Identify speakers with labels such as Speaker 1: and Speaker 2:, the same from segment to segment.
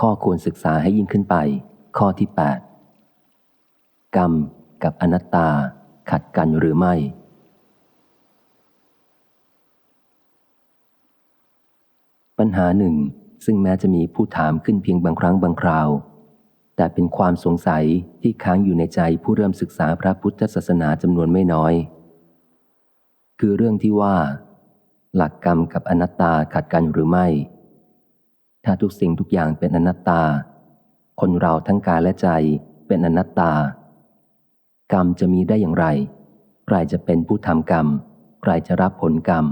Speaker 1: ข้อควรศึกษาให้ยิ่งขึ้นไป ข้อที่ 8 กรรมกับอนัตตาขัดกันหรือไม่ ปัญหาหนึ่ง ซึ่งแม้จะมีผู้ถามขึ้นเพียงบางครั้งบางคราว แต่เป็นความสงสัยที่ค้างอยู่ในใจผู้เริ่มศึกษาพระพุทธศาสนาจำนวนไม่น้อย คือเรื่องที่ว่า หลักกรรมกับอนัตตาขัดกันหรือไม่ ถ้าทุกสิ่งทุกอย่างเป็นอนัตตา คนเราทั้งกายและใจเป็นอนัตตา กรรมจะมีได้อย่างไร ใครจะเป็นผู้ทำกรรม ใครจะรับผลกรรม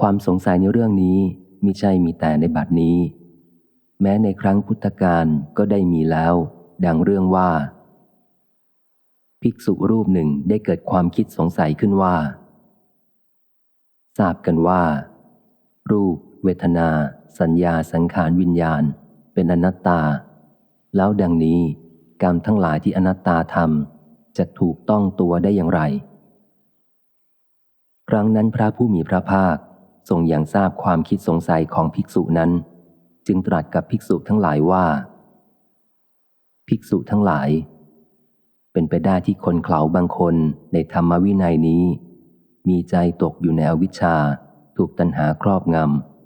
Speaker 1: ความสงสัยในเรื่องนี้มิใช่มีแต่ในบัดนี้ แม้ในครั้งพุทธกาลก็ได้มีแล้ว ดังเรื่องว่า ภิกษุรูปหนึ่งได้เกิดความคิดสงสัยขึ้นว่า ทราบกันว่า รูป เวทนา สัญญาสังขารวิญญาณ เป็นอนัตตา แล้วดังนี้กรรมทั้งหลายที่อนัตตาทำจะถูกต้องตัวได้อย่างไร ครั้งนั้นพระผู้มีพระภาคทรงอย่างทราบความคิดสงสัยของภิกษุนั้น จึงตรัสกับภิกษุทั้งหลายว่า ภิกษุทั้งหลาย เป็นไปได้ที่คนเขาบางคนในธรรมวินัยนี้ มีใจตกอยู่ในอวิชชา ถูกตัณหาครอบงำ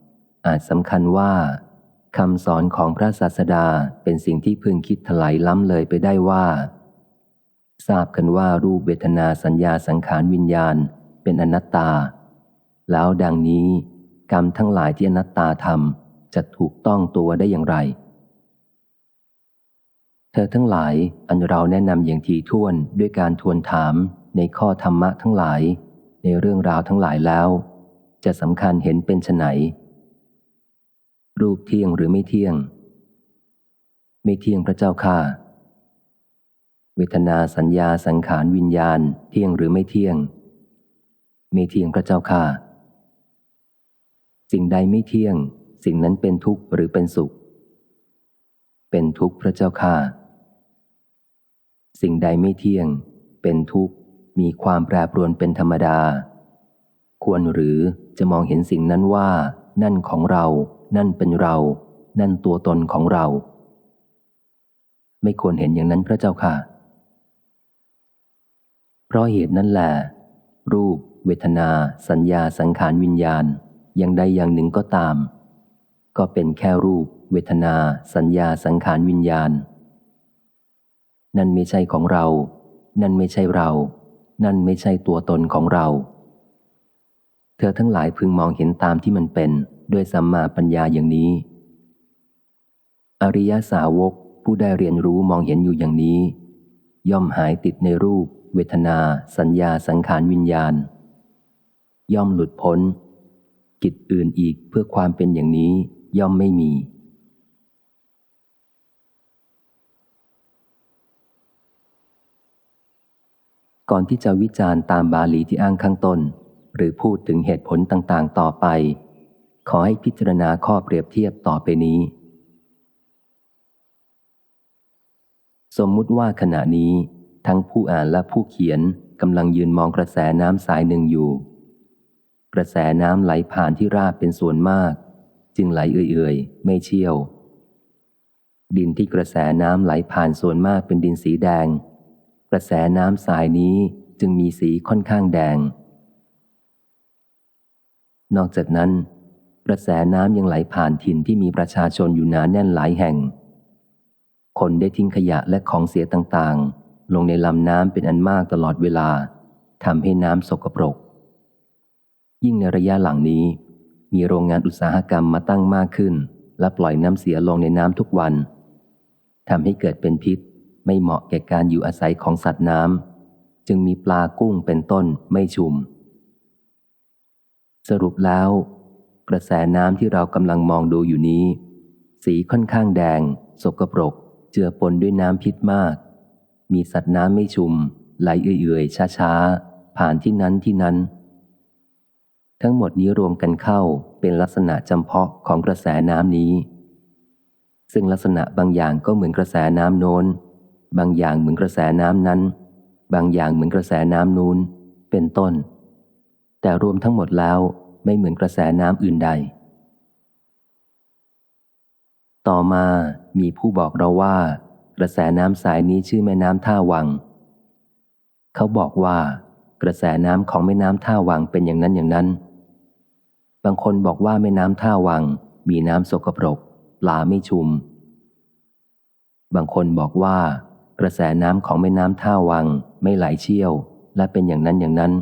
Speaker 1: อาจสำคัญว่าคำสอนของพระศาสดาเป็นสิ่งที่พึงคิดถลายล้ำเลยไปได้ว่า ทราบกันว่ารูปเวทนาสัญญาสังขารวิญญาณเป็นอนัตตา แล้วดังนี้ กรรมทั้งหลายที่อนัตตาทำจะถูกต้องตัวได้อย่างไร เธอทั้งหลายอันเราแนะนำอย่างทีท่วนด้วยการทวนถามในข้อธรรมะทั้งหลาย ในเรื่องราวทั้งหลายแล้ว จะสำคัญเห็นเป็นไฉน รูปเที่ยงหรือไม่เที่ยง ไม่เที่ยงพระเจ้าค่ะ เวทนาสัญญาสังขารวิญญาณ เที่ยงหรือไม่เที่ยง ไม่เที่ยงพระเจ้าค่ะ สิ่งใดไม่เที่ยง สิ่งนั้นเป็นทุกข์หรือเป็นสุข เป็นทุกข์พระเจ้าค่ะ สิ่งใดไม่เที่ยง เป็นทุกข์มีความแปรปรวนเป็นธรรมดา ควรหรือจะมองเห็นสิ่งนั้นว่านั่นของเรา นั่นเป็นเรา นั่นตัวตนของเรา ไม่ควรเห็นอย่างนั้นพระเจ้าค่ะ เพราะเหตุนั้นแหละรูป เวทนา สัญญาสังขารวิญญาณอย่างใดอย่างหนึ่งก็ตาม ก็เป็นแค่รูป เวทนา สัญญาสังขารวิญญาณ นั่นไม่ใช่ของเรา นั่นไม่ใช่เรา นั่นไม่ใช่ตัวตนของเรา เธอทั้งหลายพึงมองเห็นตามที่มันเป็น ด้วยสัมมาปัญญาอย่างนี้ อริยสาวกผู้ได้เรียนรู้มองเห็นอยู่อย่างนี้ ย่อมหายติดในรูป เวทนา สัญญาสังขารวิญญาณ ย่อมหลุดพ้น กิจอื่นอีกเพื่อความเป็นอย่างนี้ย่อมไม่มี ก่อนที่จะวิจารณ์ตามบาลีที่อ้างข้างต้น หรือพูดถึงเหตุผลต่างๆ ต่อไป ขอให้พิจารณาข้อเปรียบเทียบต่อไปนี้ สมมุติว่าขณะนี้ ทั้งผู้อ่านและผู้เขียนกำลังยืนมองกระแสน้ำสายหนึ่งอยู่ กระแสน้ำไหลผ่านที่ราบเป็นส่วนมาก จึงไหลเอื่อยๆ ไม่เชี่ยว ดินที่กระแสน้ำไหลผ่านส่วนมากเป็นดินสีแดง กระแสน้ำสายนี้จึงมีสีค่อนข้างแดง นอกจากนั้น กระแสน้ำยังไหลผ่านถิ่นที่มีประชาชนอยู่หนาแน่นหลายแห่ง คนได้ทิ้งขยะและของเสียต่างๆ ลงในลำน้ำเป็นอันมากตลอดเวลาทำให้น้ำสกปรก ยิ่งในระยะหลังนี้ มีโรงงานอุตสาหกรรมมาตั้งมากขึ้น และปล่อยน้ำเสียลงในน้ำทุกวันทำให้เกิดเป็นพิษ ไม่เหมาะแก่การอยู่อาศัยของสัตว์น้ำจึงมีปลากุ้งเป็นต้นไม่ชุม สรุปแล้ว ระแสน้ำที่เรากำลังมองดูอยู่นี้ สีค่อนข้างแดง สกปรก เจือปนด้วยน้ำพิษมาก มีสัตว์น้ำไม่ชุม ไหลเอื่อยๆช้าๆ ผ่านที่นั้นที่นั้น ทั้งหมดนี้รวมกันเข้าเป็นลักษณะจำเพาะของกระแสน้ำนี้ ซึ่งลักษณะบางอย่างก็เหมือนกระแสน้ำโน้น บางอย่างเหมือนกระแสน้ำนั้น บางอย่างเหมือนกระแสน้ำนูนเป็นต้น แต่รวมทั้งหมดแล้ว ไม่เหมือนกระแสน้ำอื่นใด ต่อมามีผู้บอกเราว่า กระแสน้ำสายนี้ชื่อแม่น้ำท่าวัง เขาบอกว่า กระแสน้ำของแม่น้ำท่าวังเป็นอย่างนั้นอย่างนั้น บางคนบอกว่าแม่น้ำท่าวัง มีน้ำสกปรกปลาไม่ชุม บางคนบอกว่า กระแสน้ำของแม่น้ำท่าวังไม่ไหลเชี่ยว และเป็นอย่างนั้นอย่างนั้น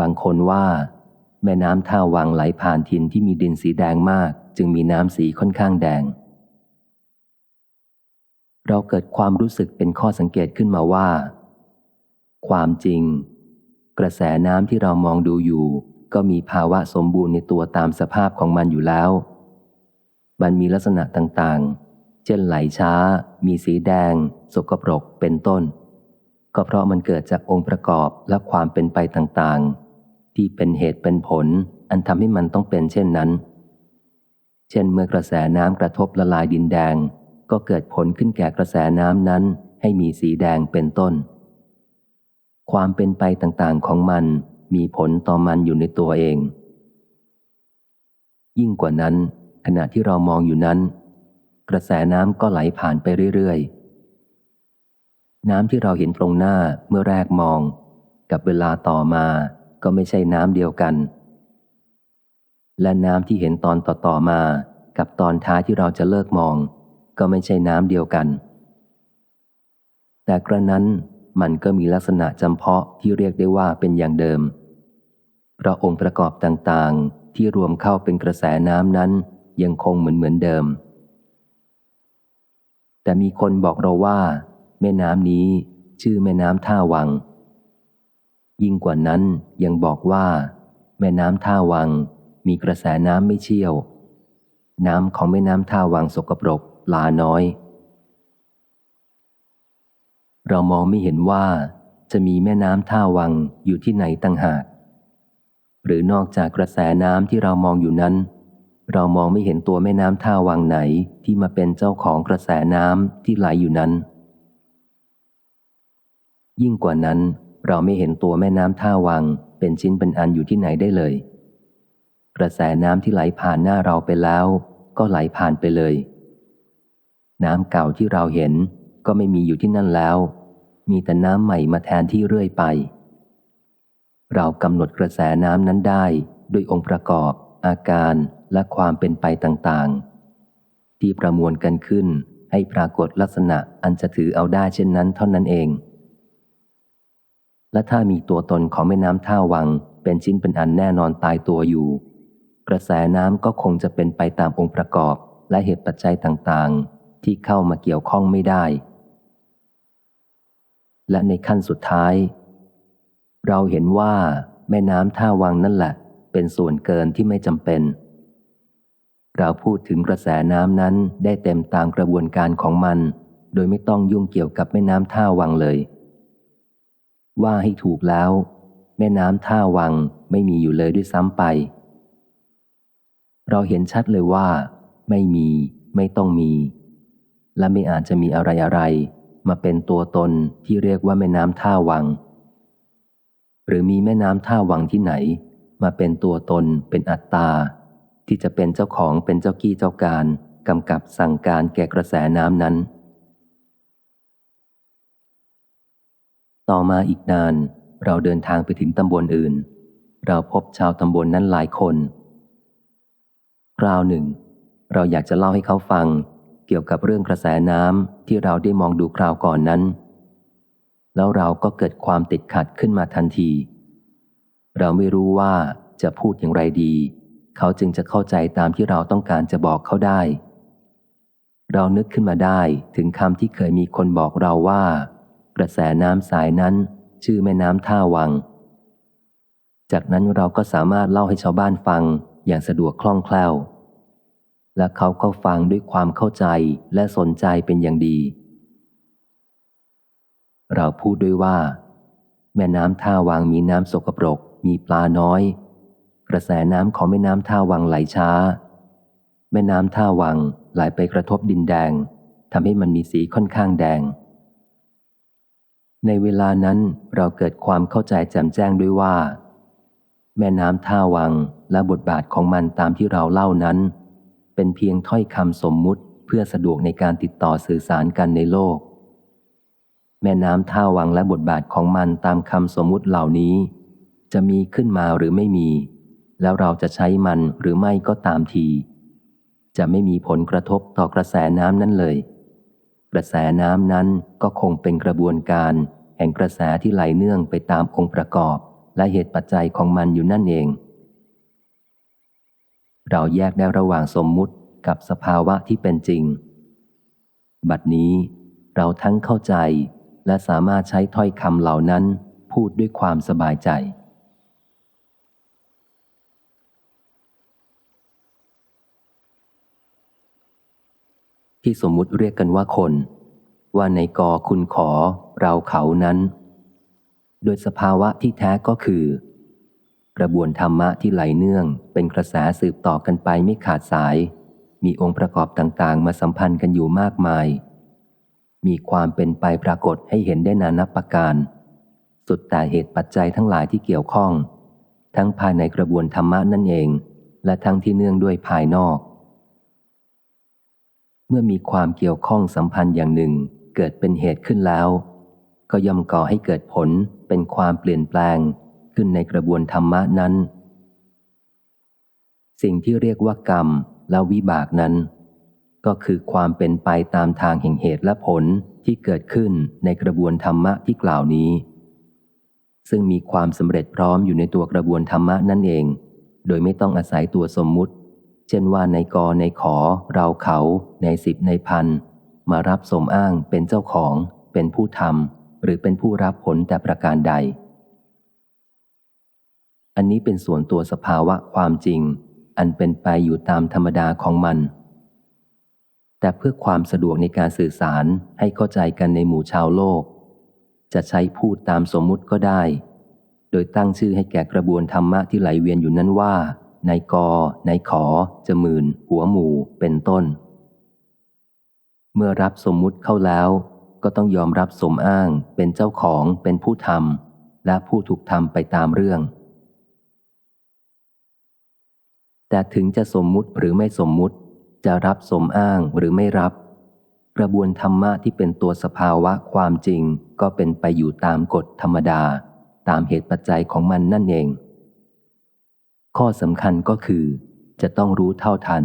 Speaker 1: บางคนว่า แม่น้ำท่าวังไหลผ่านทินที่มีดินสีแดงมาก จึงมีน้ำสีค่อนข้างแดง เราเกิดความรู้สึกเป็นข้อสังเกตขึ้นมาว่า ความจริง กระแสน้ำที่เรามองดูอยู่ ก็มีภาวะสมบูรณ์ในตัวตามสภาพของมันอยู่แล้ว มันมีลักษณะต่างๆ เช่นไหลช้า มีสีแดง สกปรกเป็นต้นก็เพราะมันเกิดจากองค์ประกอบและความเป็นไปต่างๆ ที่เป็นเหตุเป็นผล อันทำให้มันต้องเป็นเช่นนั้น เช่นเมื่อกระแสน้ำกระทบละลายดินแดง ก็เกิดผลขึ้นแก่กระแสน้ำนั้นให้มีสีแดงเป็นต้น ความเป็นไปต่างๆของมันมีผลต่อมันอยู่ในตัวเอง ยิ่งกว่านั้น ขณะที่เรามองอยู่นั้น กระแสน้ำก็ไหลผ่านไปเรื่อยๆ น้ำที่เราเห็นตรงหน้าเมื่อแรกมอง กับเวลาต่อมา ก็ไม่ใช่น้ำเดียวกัน และน้ำที่เห็นตอนต่อๆมา กับตอนท้ายที่เราจะเลิกมอง ก็ไม่ใช่น้ำเดียวกัน แต่กระนั้นมันก็มีลักษณะจำเพาะที่เรียกได้ว่าเป็นอย่างเดิม เพราะองค์ประกอบต่างๆ ที่รวมเข้าเป็นกระแสน้ำนั้นยังคงเหมือนเหมือนเดิม แต่มีคนบอกเราว่า แม่น้ำนี้ชื่อแม่น้ำท่าวัง ยิ่งกว่านั้นยังบอกว่า แม่น้ำท่าวัง มีกระแสน้ำไม่เชี่ยว น้ำของแม่น้ำท่าวังสกปรกลาน้อย เรามองไม่เห็นว่าจะมีแม่น้ำท่าวังอยู่ที่ไหนตั้งหาก หรือนอกจากกระแสน้ำที่เรามองอยู่นั้น เรามองไม่เห็นตัวแม่น้ำท่าวังไหนที่มาเป็นเจ้าของกระแสน้ำที่ไหลอยู่นั้น ยิ่งกว่านั้น เราไม่เห็นตัวแม่น้ำท่าวัง เป็นชิ้นเป็นอันอยู่ที่ไหนได้เลย กระแสน้ำที่ไหลผ่านหน้าเราไปแล้ว ก็ไหลผ่านไปเลย น้ำเก่าที่เราเห็นก็ไม่มีอยู่ที่นั่นแล้ว มีแต่น้ำใหม่มาแทนที่เรื่อยไป เรากำหนดกระแสน้ำนั้นได้ด้วยองค์ประกอบ อาการและความเป็นไปต่างๆ ที่ประมวลกันขึ้นให้ปรากฏลักษณะอันจะถือเอาได้เช่นนั้นเท่านั้นเอง และถ้ามีตัวตนของแม่น้ำท่าวัง เป็นชิ้นเป็นอันแน่นอนตายตัวอยู่ กระแสน้ำก็คงจะเป็นไปตามองค์ประกอบและเหตุปัจจัยต่างๆ ที่เข้ามาเกี่ยวข้องไม่ได้ และในขั้นสุดท้าย เราเห็นว่าแม่น้ำท่าวังนั่นแหละ เป็นส่วนเกินที่ไม่จำเป็น เราพูดถึงกระแสน้ำนั้นได้เต็มตามกระบวนการของมัน โดยไม่ต้องยุ่งเกี่ยวกับแม่น้ำท่าวังเลย ว่าให้ถูกแล้ว แม่น้ำท่าวังไม่มีอยู่เลยด้วยซ้ำไป เราเห็นชัดเลยว่า ไม่มี ไม่ต้องมี และไม่อาจจะมีอะไรอะไร มาเป็นตัวตนที่เรียกว่าแม่น้ำท่าวัง หรือมีแม่น้ำท่าวังที่ไหน มาเป็นตัวตนเป็นอัตตา ที่จะเป็นเจ้าของเป็นเจ้ากี้เจ้าการกำกับสั่งการแก่กระแสน้ำนั้น ต่อมาอีกนาน เราเดินทางไปถึงตำบลอื่น เราพบชาวตำบลนนั้นหลายคน คราวหนึ่ง เราอยากจะเล่าให้เขาฟัง เกี่ยวกับเรื่องกระแสน้ำที่เราได้มองดูคราวก่อนนั้น แล้วเราก็เกิดความติดขัดขึ้นมาทันที เราไม่รู้ว่าจะพูดอย่างไรดี เขาจึงจะเข้าใจตามที่เราต้องการจะบอกเขาได้ เรานึกขึ้นมาได้ถึงคำที่เคยมีคนบอกเราว่า กระแสน้ำสายนั้น ชื่อแม่น้ำท่าวัง จากนั้นเราก็สามารถเล่าให้ชาวบ้านฟังอย่างสะดวกคล่องแคล่ว และเขาก็ฟังด้วยความเข้าใจและสนใจเป็นอย่างดี เราพูดด้วยว่า แม่น้ำท่าวังมีน้ำสกปรก มีปลาน้อย กระแสน้ำของแม่น้ำท่าวังไหลช้า แม่น้ำท่าวังไหลไปกระทบดินแดงทำให้มันมีสีค่อนข้างแดง ในเวลานั้นเราเกิดความเข้าใจแจ่มแจ้งด้วยว่า แม่น้ำท่าวังและบทบาทของมันตามที่เราเล่านั้น เป็นเพียงถ้อยคำสมมุติเพื่อสะดวกในการติดต่อสื่อสารกันในโลก แม่น้ำท่าวังและบทบาทของมันตามคำสมมุติเหล่านี้ จะมีขึ้นมาหรือไม่มี แล้วเราจะใช้มันหรือไม่ก็ตามที จะไม่มีผลกระทบต่อกระแสน้ำนั้นเลย ระแสน้ำนั้นก็คงเป็นกระบวนการ แห่งกระแสที่ไหลเนื่องไปตามองค์ประกอบ และเหตุปัจจัยของมันอยู่นั่นเอง เราแยกได้ระหว่างสมมุติกับสภาวะที่เป็นจริง บัดนี้เราทั้งเข้าใจและสามารถใช้ถ้อยคำเหล่านั้นพูดด้วยความสบายใจ ที่สมมุติเรียกกันว่าคน ว่าในกอคุณขอ เราเขานั้น โดยสภาวะที่แท้ก็คือ กระบวนธรรมะที่ไหลเนื่องเป็นกระแสสืบต่อกันไปไม่ขาดสาย มีองค์ประกอบต่างๆ มาสัมพันธ์กันอยู่มากมาย มีความเป็นไปปรากฏให้เห็นได้นานับประการ สุดแต่เหตุปัจจัยทั้งหลายที่เกี่ยวข้อง ทั้งภายในกระบวนธรรมะนั่นเอง และทั้งที่เนื่องด้วยภายนอก เมื่อมีความเกี่ยวข้องสัมพันธ์อย่างหนึ่งเกิดเป็นเหตุขึ้นแล้ว ก็ย่อมก่อให้เกิดผลเป็นความเปลี่ยนแปลงขึ้นในกระบวนธรรมะนั้น สิ่งที่เรียกว่ากรรมและวิบากนั้น ก็คือความเป็นไปตามทางแห่งเหตุและผลที่เกิดขึ้นในกระบวนธรรมะที่กล่าวนี้ ซึ่งมีความสำเร็จพร้อมอยู่ในตัวกระบวนธรรมะนั่นเอง โดยไม่ต้องอาศัยตัวสมมุติ เช่นว่าในกอในขอ เราเขาในสิบในพัน มารับสมอ้างเป็นเจ้าของ เป็นผู้ทำหรือเป็นผู้รับผลแต่ประการใด อันนี้เป็นส่วนตัวสภาวะความจริง อันเป็นไปอยู่ตามธรรมดาของมัน แต่เพื่อความสะดวกในการสื่อสารให้เข้าใจกันในหมู่ชาวโลก จะใช้พูดตามสมมุติก็ได้ โดยตั้งชื่อให้แก่กระบวนธรรมะที่ไหลเวียนอยู่นั้นว่า ในกอในขอ จมื่น หัวหมู่ เป็นต้น เมื่อรับสมมุติเข้าแล้ว ก็ต้องยอมรับสมอ้างเป็นเจ้าของเป็นผู้ทำและผู้ถูกทำไปตามเรื่อง แต่ถึงจะสมมุติหรือไม่สมมุติ จะรับสมอ้างหรือไม่รับ กระบวนธรรมะที่เป็นตัวสภาวะความจริง ก็เป็นไปอยู่ตามกฎธรรมดา ตามเหตุปัจจัยของมันนั่นเอง ข้อสำคัญก็คือ จะต้องรู้เท่าทัน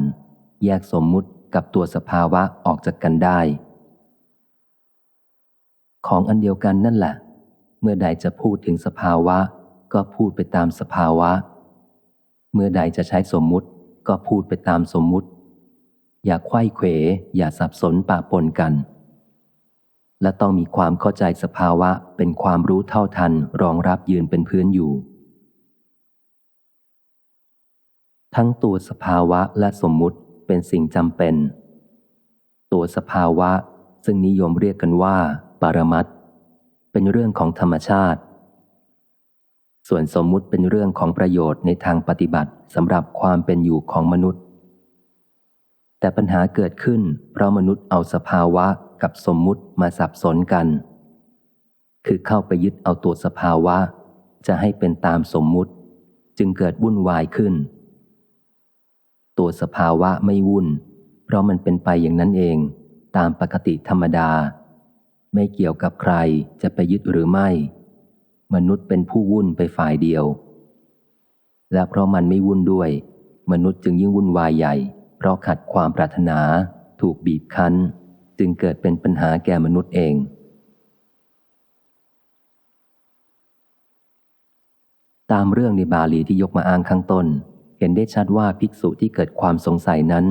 Speaker 1: แยกสมมุติกับตัวสภาวะออกจากกันได้ ของอันเดียวกันนั่นแหละ เมื่อใดจะพูดถึงสภาวะ ก็พูดไปตามสภาวะ เมื่อใดจะใช้สมมุติก็พูดไปตามสมมุติ อย่าไขว้เขว อย่าสับสนปะปนกัน และต้องมีความเข้าใจสภาวะเป็นความรู้เท่าทันรองรับยืนเป็นพื้นอยู่ ทั้งตัวสภาวะและสมมุติเป็นสิ่งจำเป็น ตัวสภาวะซึ่งนิยมเรียกกันว่า ปรมัตเป็นเรื่องของธรรมชาติ ส่วนสมมุติเป็นเรื่องของประโยชน์ในทางปฏิบัติสำหรับความเป็นอยู่ของมนุษย์ แต่ปัญหาเกิดขึ้น เพราะมนุษย์เอาสภาวะกับสมมุติมาสับสนกัน คือเข้าไปยึดเอาตัวสภาวะ จะให้เป็นตามสมมุติ จึงเกิดวุ่นวายขึ้น ตัวสภาวะไม่วุ่น เพราะมันเป็นไปอย่างนั้นเอง ตามปกติธรรมดา ไม่เกี่ยวกับใครจะไปยึดหรือไม่ มนุษย์เป็นผู้วุ่นไปฝ่ายเดียว และเพราะมันไม่วุ่นด้วย มนุษย์จึงยิ่งวุ่นวายใหญ่ เพราะขัดความปรารถนา ถูกบีบคั้น จึงเกิดเป็นปัญหาแก่มนุษย์เองตามเรื่องในบาลีที่ยกมาอ้างข้างต้น เห็นได้ชัดว่าภิกษุที่เกิดความสงสัยนั้น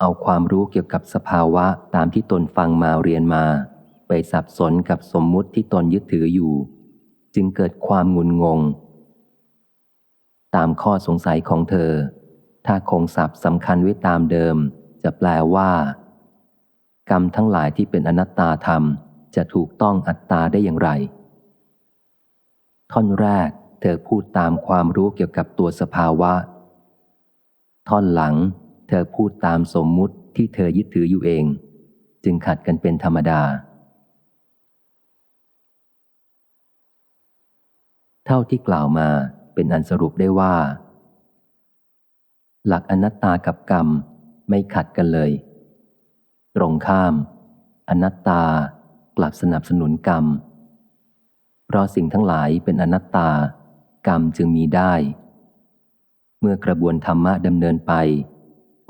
Speaker 1: เอาความรู้เกี่ยวกับสภาวะตามที่ตนฟังมาเรียนมา ไปสับสนกับสมมุติที่ตนยึดถืออยู่ จึงเกิดความงุนงง ตามข้อสงสัยของเธอ ถ้าคงศัพท์สำคัญไว้ตามเดิม จะแปลว่า กรรมทั้งหลายที่เป็นอนัตตาธรรม จะถูกต้องอัตตาได้อย่างไร ท่อนแรกเธอพูดตามความรู้เกี่ยวกับตัวสภาวะ ท่อนหลัง เธอพูดตามสมมุติที่เธอยึดถืออยู่เอง จึงขัดกันเป็นธรรมดา เท่าที่กล่าวมาเป็นอันสรุปได้ว่า หลักอนัตตากับกรรมไม่ขัดกันเลย ตรงข้าม อนัตตากลับสนับสนุนกรรม เพราะสิ่งทั้งหลายเป็นอนัตตากรรมจึงมีได้ มื่อกระบวนธรรมะดำเนินไป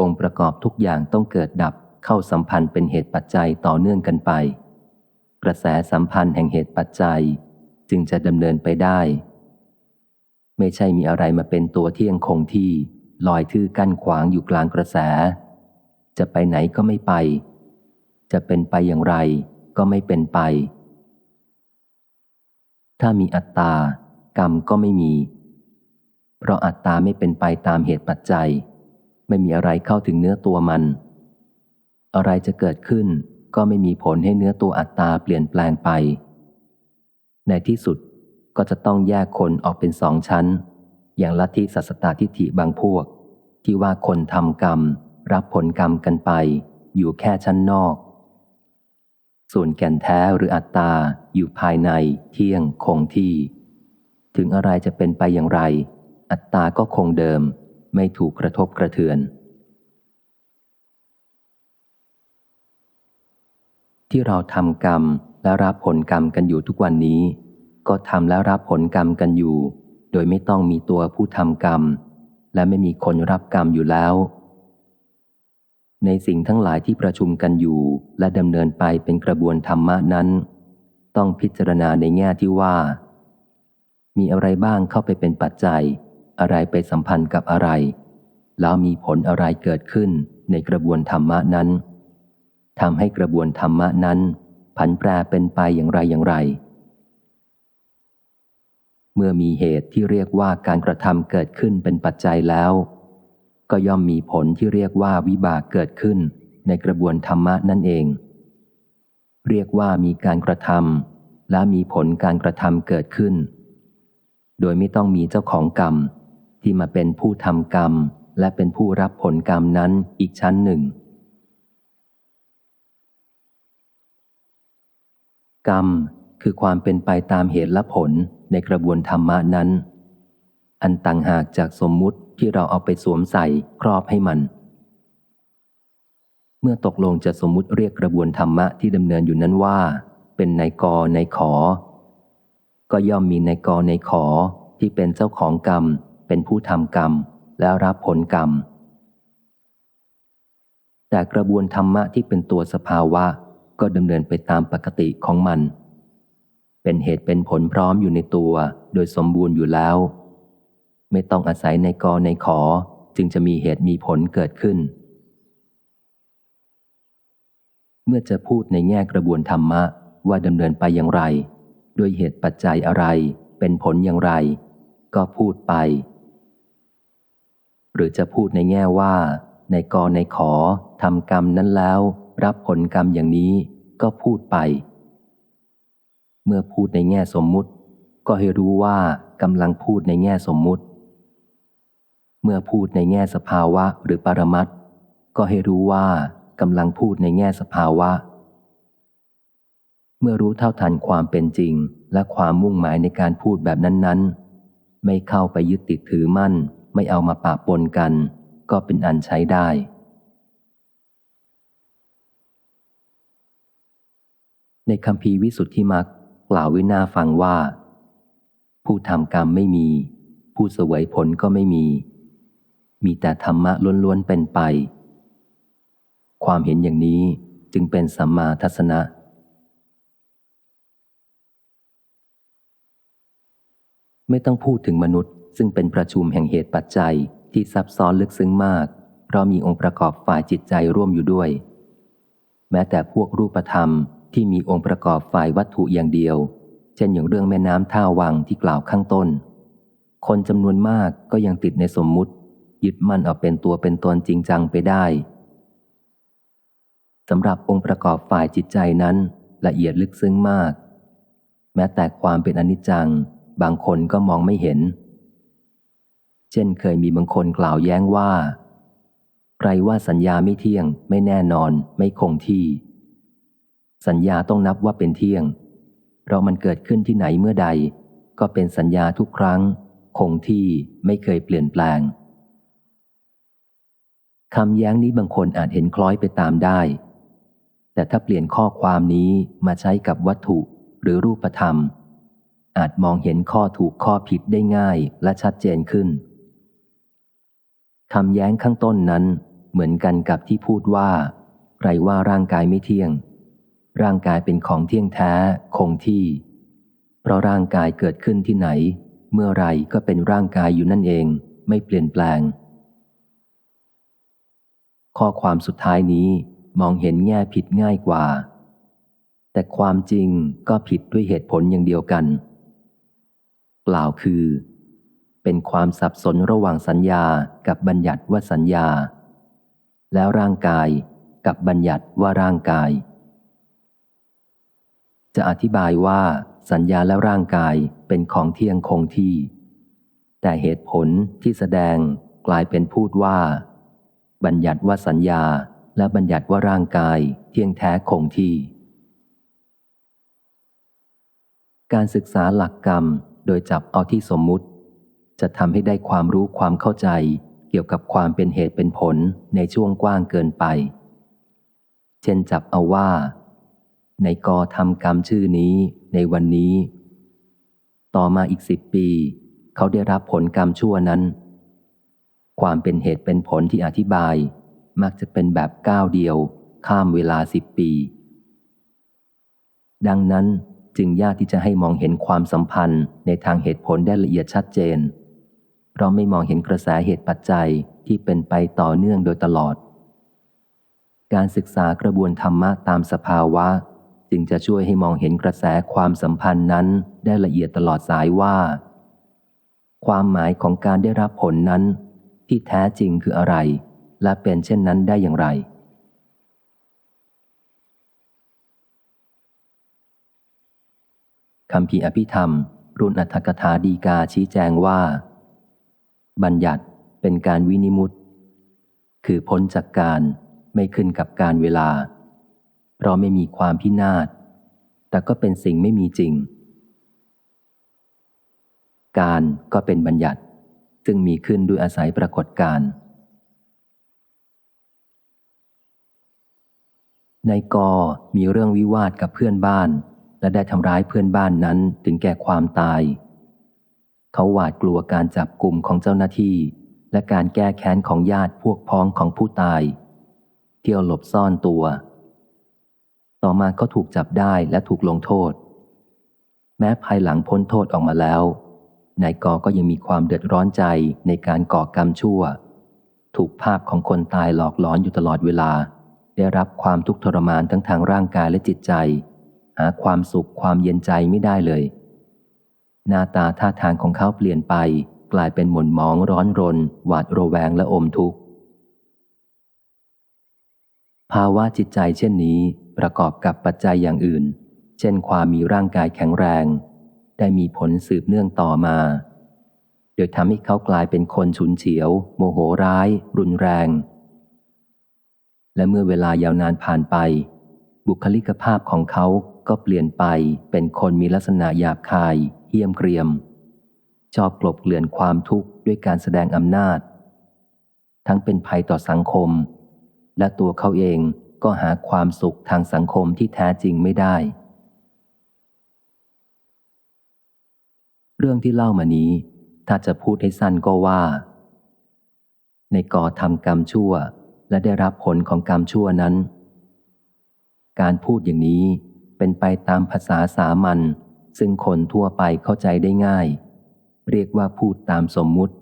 Speaker 1: องค์ประกอบทุกอย่างต้องเกิดดับเข้าสัมพันธ์เป็นเหตุปัจจัยต่อเนื่องกันไป กระแสสัมพันธ์แห่งเหตุปัจจัย จึงจะดำเนินไปได้ ไม่ใช่มีอะไรมาเป็นตัวเที่ยงคงที่ลอยทื่อกั้นขวางอยู่กลางกระแส จะไปไหนก็ไม่ไป จะเป็นไปอย่างไรก็ไม่เป็นไป ถ้ามีอัตตากรรมก็ไม่มี เพราะอัตตาไม่เป็นไปตามเหตุปัจจัย ไม่มีอะไรเข้าถึงเนื้อตัวมัน อะไรจะเกิดขึ้นก็ไม่มีผลให้เนื้อตัวอัตตาเปลี่ยนแปลงไป ในที่สุดก็จะต้องแยกคนออกเป็นสองชั้น อย่างลัทธิสัสตตทิฏฐิบางพวก ที่ว่าคนทำกรรม รับผลกรรมกันไป อยู่แค่ชั้นนอก ส่วนแก่นแท้หรืออัตตาอยู่ภายในเที่ยงคงที่ ถึงอะไรจะเป็นไปอย่างไร อัตตาก็คงเดิม ไม่ถูกกระทบกระเทือน ที่เราทำกรรมและรับผลกรรมกันอยู่ทุกวันนี้ ก็ทำและรับผลกรรมกันอยู่ โดยไม่ต้องมีตัวผู้ทำกรรม และไม่มีคนรับกรรมอยู่แล้ว ในสิ่งทั้งหลายที่ประชุมกันอยู่ และดำเนินไปเป็นกระบวนธรรมะนั้น ต้องพิจารณาในแง่ที่ว่ามีอะไรบ้างเข้าไปเป็นปัจจัย อะไรไปสัมพันธ์กับอะไร แล้วมีผลอะไรเกิดขึ้นในกระบวนธรรมะนั้นทำให้กระบวนธรรมะนั้น ผันแปรเป็นไปอย่างไรอย่างไร เมื่อมีเหตุที่เรียกว่าการกระทำเกิดขึ้นเป็นปัจจัยแล้ว ก็ย่อมมีผลที่เรียกว่าวิบากเกิดขึ้นในกระบวนธรรมะนั่นเอง เรียกว่ามีการกระทำและมีผลการกระทำเกิดขึ้น โดยไม่ต้องมีเจ้าของกรรม ที่มาเป็นผู้ทำกรรม และเป็นผู้รับผลกรรมนั้นอีกชั้นหนึ่ง กรรมคือความเป็นไปตามเหตุและผลในกระบวนธรรมะนั้น อันต่างหากจากสมมุติที่เราเอาไปสวมใส่ครอบให้มัน เมื่อตกลงจะสมมุติเรียกกระบวนธรรมะที่ดำเนินอยู่นั้นว่า เป็นนายกในขอ ก็ย่อมมีนายกในขอที่เป็นเจ้าของกรรม เป็นผู้ทำกรรมแล้วรับผลกรรม แต่กระบวนธรรมะที่เป็นตัวสภาวะก็ดำเนินไปตามปกติของมัน เป็นเหตุเป็นผลพร้อมอยู่ในตัวโดยสมบูรณ์อยู่แล้ว ไม่ต้องอาศัยในกอในขอจึงจะมีเหตุมีผลเกิดขึ้น เมื่อจะพูดในแง่กระบวนธรรมะว่าดำเนินไปอย่างไร ด้วยเหตุปัจจัยอะไร เป็นผลอย่างไร ก็พูดไป หรือจะพูดในแง่ว่า ในกอในขอทำกรรมนั้นแล้ว รับผลกรรมอย่างนี้ก็พูดไป เมื่อพูดในแง่สมมุติ ก็ให้รู้ว่ากำลังพูดในแง่สมมุติ เมื่อพูดในแง่สภาวะหรือปรมัตก็ให้รู้ว่ากำลังพูดในแง่สภาวะ เมื่อรู้เท่าทันความเป็นจริงและความมุ่งหมายในการพูดแบบนั้น ๆ ไม่เข้าไปยึดติดถือมั่น ไม่เอามาปะปนกัน ก็เป็นอันใช้ได้ ในคำพีวิสุทธิมักกล่าวไว้หน้าฟังว่า ผู้ทำกรรมไม่มี ผู้เสวยผลก็ไม่มี มีแต่ธรรมะล้วนๆเป็นไป ความเห็นอย่างนี้จึงเป็นสัมมาทัศนะไม่ต้องพูดถึงมนุษย์ ซึ่งเป็นประชุมแห่งเหตุปัจจัยที่ซับซ้อนลึกซึ้งมาก เพราะมีองค์ประกอบฝ่ายจิตใจร่วมอยู่ด้วย แม้แต่พวกรูปธรรมที่มีองค์ประกอบฝ่ายวัตถุอย่างเดียว เช่นอย่างเรื่องแม่น้ำท่าวังที่กล่าวข้างต้น คนจำนวนมากก็ยังติดในสมมุติ ยึดมั่นเอาเป็นตัวเป็นตนจริงจังไปได้สำหรับองค์ประกอบฝ่ายจิตใจนั้น ละเอียดลึกซึ้งมาก แม้แต่ความเป็นอนิจจัง บางคนก็มองไม่เห็น เช่นเคยมีบางคนกล่าวแย้งว่า ใครว่าสัญญาไม่เที่ยง ไม่แน่นอน ไม่คงที่ สัญญาต้องนับว่าเป็นเที่ยง เพราะมันเกิดขึ้นที่ไหนเมื่อใด ก็เป็นสัญญาทุกครั้ง คงที่ไม่เคยเปลี่ยนแปลงคำแย้งนี้บางคนอาจเห็นคล้อยไปตามได้ แต่ถ้าเปลี่ยนข้อความนี้มาใช้กับวัตถุหรือรูปธรรม อาจมองเห็นข้อถูกข้อผิดได้ง่ายและชัดเจนขึ้น คำแย้งข้างต้นนั้นเหมือนกันกับที่พูดว่า ใครว่าร่างกายไม่เที่ยง ร่างกายเป็นของเที่ยงแท้คงที่ เพราะร่างกายเกิดขึ้นที่ไหน เมื่อไรก็เป็นร่างกายอยู่นั่นเองไม่เปลี่ยนแปลง ข้อความสุดท้ายนี้มองเห็นแง่ผิดง่ายกว่า แต่ความจริงก็ผิดด้วยเหตุผลอย่างเดียวกัน กล่าวคือ เป็นความสับสนระหว่างสัญญากับบัญญัติว่าสัญญา แล้วร่างกายกับบัญญัติว่าร่างกาย จะอธิบายว่า สัญญาและร่างกายเป็นของเที่ยงคงที่ แต่เหตุผลที่แสดงกลายเป็นพูดว่า บัญญัติว่าสัญญาและบัญญัติว่าร่างกายเที่ยงแท้คงที่ การศึกษาหลักกรรมโดยจับเอาที่สมมุติ จะทำให้ได้ความรู้ความเข้าใจ เกี่ยวกับความเป็นเหตุเป็นผลในช่วงกว้างเกินไป เช่นจับเอาว่า ในกอทำกรรมชื่อนี้ในวันนี้ ต่อมาอีกสิบปี เขาได้รับผลกรรมชั่วนั้น ความเป็นเหตุเป็นผลที่อธิบาย มักจะเป็นแบบก้าวเดียว ข้ามเวลาสิบปี ดังนั้นจึงยากที่จะให้มองเห็นความสัมพันธ์ในทางเหตุผลได้ละเอียดชัดเจน เพราะไม่มองเห็นกระแสเหตุปัจจัยที่เป็นไปต่อเนื่องโดยตลอด การศึกษากระบวนธรรมะตามสภาวะ จึงจะช่วยให้มองเห็นกระแสความสัมพันธ์นั้นได้ละเอียดตลอดสายว่า ความหมายของการได้รับผลนั้น ที่แท้จริงคืออะไร และเป็นเช่นนั้นได้อย่างไรคำพีอภิธรรม รุ่นอัธกถาดีกาชี้แจงว่า บัญญัติเป็นการวินิมุตคือพ้นจากการไม่ขึ้นกับการเวลา เพราะไม่มีความพินาศ แต่ก็เป็นสิ่งไม่มีจริง การก็เป็นบัญญัติ ซึ่งมีขึ้นด้วยอาศัยปรากฏการ ในกอมีเรื่องวิวาทกับเพื่อนบ้าน และได้ทำร้ายเพื่อนบ้านนั้นถึงแก่ความตาย เขาหวาดกลัวการจับกลุ่มของเจ้าหน้าที่ และการแก้แค้นของญาติพวกพ้องของผู้ตาย เที่ยวหลบซ่อนตัว ต่อมาเขาถูกจับได้และถูกลงโทษ แม้ภายหลังพ้นโทษออกมาแล้วนายกอก็ยังมีความเดือดร้อนใจในการก่อกรรมชั่ว ถูกภาพของคนตายหลอกหลอนอยู่ตลอดเวลา ได้รับความทุกข์ทรมานทั้งทางร่างกายและจิตใจ หาความสุขความเย็นใจไม่ได้เลย หน้าตาท่าทางของเขาเปลี่ยนไป กลายเป็นหม่นมองร้อนรน หวาดระแวงและอมทุกข์ ภาวะจิตใจเช่นนี้ประกอบกับปัจจัยอย่างอื่น เช่นความมีร่างกายแข็งแรง ได้มีผลสืบเนื่องต่อมา โดยทำให้เขากลายเป็นคนฉุนเฉียว โมโหร้าย รุนแรง และเมื่อเวลายาวนานผ่านไป บุคลิกภาพของเขาก็เปลี่ยนไปเป็นคนมีลักษณะหยาบคาย เหี้ยมเกรียม ชอบกลบเกลื่อนความทุกข์ด้วยการแสดงอำนาจ ทั้งเป็นภัยต่อสังคม และตัวเขาเองก็หาความสุขทางสังคมที่แท้จริงไม่ได้ เรื่องที่เล่ามานี้ ถ้าจะพูดให้สั้นก็ว่า ในก่อทำกรรมชั่วและได้รับผลของกรรมชั่วนั้น การพูดอย่างนี้เป็นไปตามภาษาสามัญ ซึ่งคนทั่วไปเข้าใจได้ง่าย เรียกว่าพูดตามสมมุติ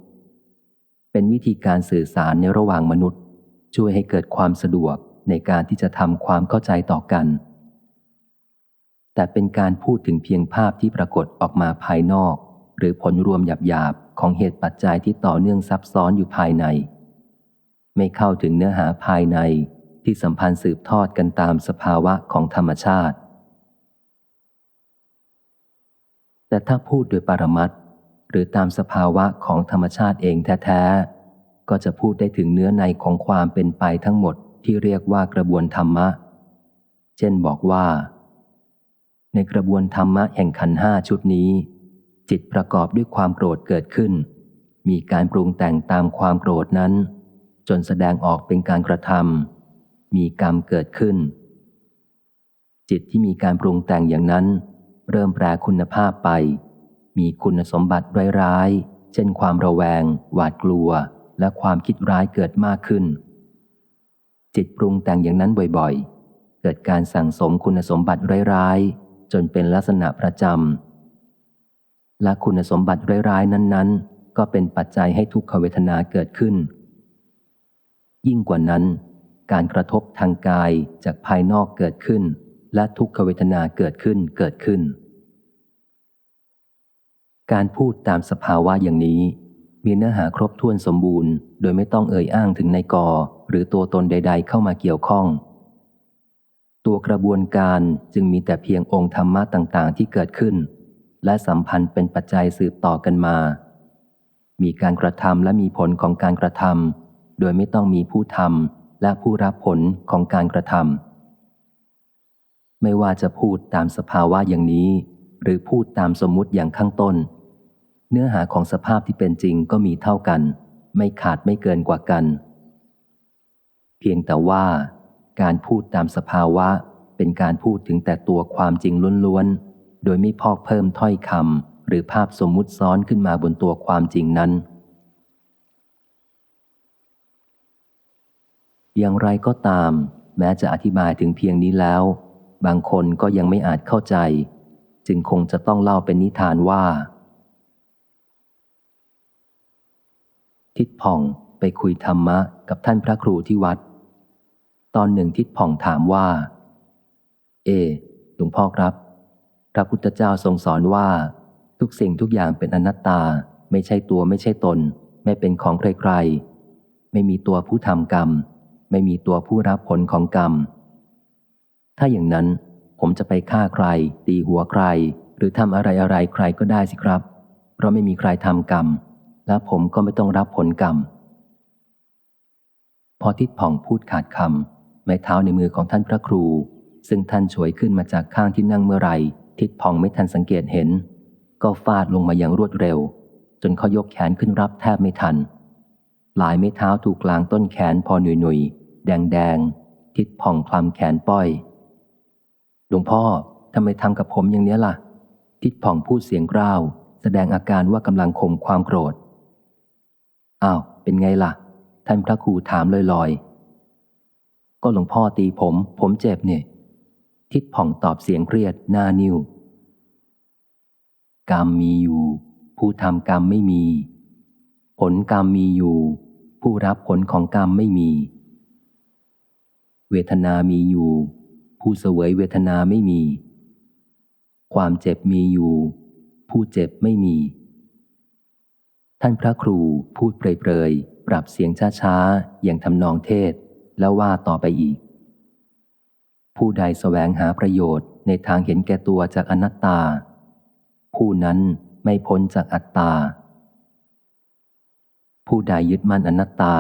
Speaker 1: เป็นวิธีการสื่อสารในระหว่างมนุษย์ ช่วยให้เกิดความสะดวกในการที่จะทำความเข้าใจต่อกัน แต่เป็นการพูดถึงเพียงภาพที่ปรากฏออกมาภายนอก หรือผลรวมหยาบๆของเหตุปัจจัยที่ต่อเนื่องซับซ้อนอยู่ภายใน ไม่เข้าถึงเนื้อหาภายในที่สัมพันธ์สืบทอดกันตามสภาวะของธรรมชาติ แต่ถ้าพูดโดยปรมัตหรือตามสภาวะของธรรมชาติเองแท้ๆ ก็จะพูดได้ถึงเนื้อในของความเป็นไปทั้งหมดที่เรียกว่ากระบวนธรรมะ เช่นบอกว่า ในกระบวนธรรมะแห่งขันห้าชุดนี้ จิตประกอบด้วยความโกรธเกิดขึ้น มีการปรุงแต่งตามความโกรธนั้น จนแสดงออกเป็นการกระทำมีกรรมเกิดขึ้น จิตที่มีการปรุงแต่งอย่างนั้น เริ่มแปรคุณภาพไป มีคุณสมบัติร้ายๆ เช่นความระแวง หวาดกลัว และความคิดร้ายเกิดมากขึ้น จิตปรุงแต่งอย่างนั้นบ่อยๆ เกิดการสั่งสมคุณสมบัติร้ายๆ จนเป็นลักษณะประจำ และคุณสมบัติร้ายๆ นั้นๆ ก็เป็นปัจจัยให้ทุกขเวทนาเกิดขึ้น ยิ่งกว่านั้น การกระทบทางกายจากภายนอกเกิดขึ้นและทุกขเวทนาเกิดขึ้นเกิดขึ้น การพูดตามสภาวะอย่างนี้ มีเนื้อหาครบถ้วนสมบูรณ์ โดยไม่ต้องเอ่ยอ้างถึงในกอหรือตัวตนใด ๆ เข้ามาเกี่ยวข้อง ตัวกระบวนการจึงมีแต่เพียงองค์ธรรมะต่างๆ ที่เกิดขึ้น และสัมพันธ์เป็นปัจจัยสืบต่อกันมา มีการกระทำและมีผลของการกระทำโดยไม่ต้องมีผู้ทำและผู้รับผลของการกระทำไม่ว่าจะพูดตามสภาวะอย่างนี้ หรือพูดตามสมมุติอย่างข้างต้น เนื้อหาของสภาพที่เป็นจริงก็มีเท่ากัน ไม่ขาดไม่เกินกว่ากัน เพียงแต่ว่า การพูดตามสภาวะ เป็นการพูดถึงแต่ตัวความจริงล้วนๆ โดยไม่พอกเพิ่มถ้อยคำหรือภาพสมมุติซ้อนขึ้นมาบนตัวความจริงนั้น อย่างไรก็ตาม แม้จะอธิบายถึงเพียงนี้แล้ว บางคนก็ยังไม่อาจเข้าใจ จึงคงจะต้องเล่าเป็นนิทานว่า ทิดผ่องไปคุยธรรมะกับท่านพระครูที่วัด ตอนหนึ่งทิดผ่องถามว่า เอหลวงพ่อครับ พระพุทธเจ้าทรงสอนว่า ทุกสิ่งทุกอย่างเป็นอนัตตา ไม่ใช่ตัวไม่ใช่ตน ไม่เป็นของใครๆ ไม่มีตัวผู้ทำกรรม ไม่มีตัวผู้รับผลของกรรม ถ้าอย่างนั้นผมจะไปฆ่าใคร ตีหัวใคร หรือทำอะไรอะไรใครก็ได้สิครับ เพราะไม่มีใครทำกรรม และผมก็ไม่ต้องรับผลกรรม พอทิดผ่องพูดขาดคำไม้เท้าในมือของท่านพระครู ซึ่งท่านฉวยขึ้นมาจากข้างที่นั่งเมื่อไรทิดผ่องไม่ทันสังเกตเห็น ก็ฟาดลงมาอย่างรวดเร็ว จนเขายกแขนขึ้นรับแทบไม่ทัน หลายไม้เท้าถูกกลางต้นแขนพอหนุยหนุยแดงแดงทิดผ่องคลำแขนป้อยหลวงพ่อทำไมทำกับผมอย่างนี้ล่ะ ทิดผ่องพูดเสียงกร้าว แสดงอาการว่ากำลังข่มความโกรธ อ้าว เป็นไงล่ะ ท่านพระครูถามลอยๆ ก็หลวงพ่อตีผม ผมเจ็บเนี่ย ทิดผ่องตอบเสียงเครียดหน้านิ้ว กรรมมีอยู่ ผู้ทำกรรมไม่มี ผลกรรมมีอยู่ ผู้รับผลของกรรมไม่มี เวทนามีอยู่ ผู้เสวยเวทนาไม่มี ความเจ็บมีอยู่ ผู้เจ็บไม่มี ท่านพระครูพูดเปรยๆ ปรับเสียงช้าๆ อย่างทำนองเทศ แล้วว่าต่อไปอีก ผู้ใดแสวงหาประโยชน์ในทางเห็นแก่ตัวจากอนัตตา ผู้นั้นไม่พ้นจากอัตตา ผู้ใดยึดมั่นอนัตตา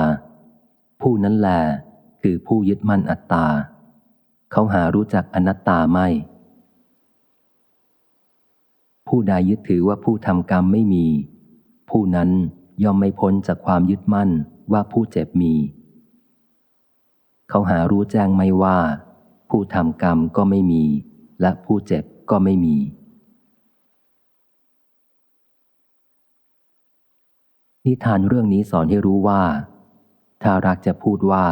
Speaker 1: ผู้นั้นแหละคือผู้ยึดมั่นอัตตา เขาหารู้จักอนัตตาไม่ ผู้ใดยึดถือว่าผู้ทำกรรมไม่มี ผู้นั้นย่อมไม่พ้นจากความยึดมั่นว่าผู้เจ็บมี เขาหารู้แจ้งไม่ว่า ผู้ทำกรรมก็ไม่มี และผู้เจ็บก็ไม่มี นิทานเรื่องนี้สอนให้รู้ว่า ถ้ารักจะพูดว่า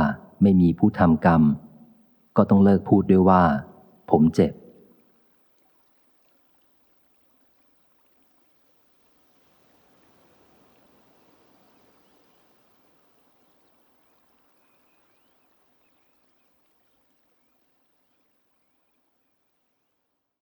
Speaker 1: ไม่มีผู้ทำกรรม ก็ต้องเลิกพูดด้วยว่า ผมเจ็บ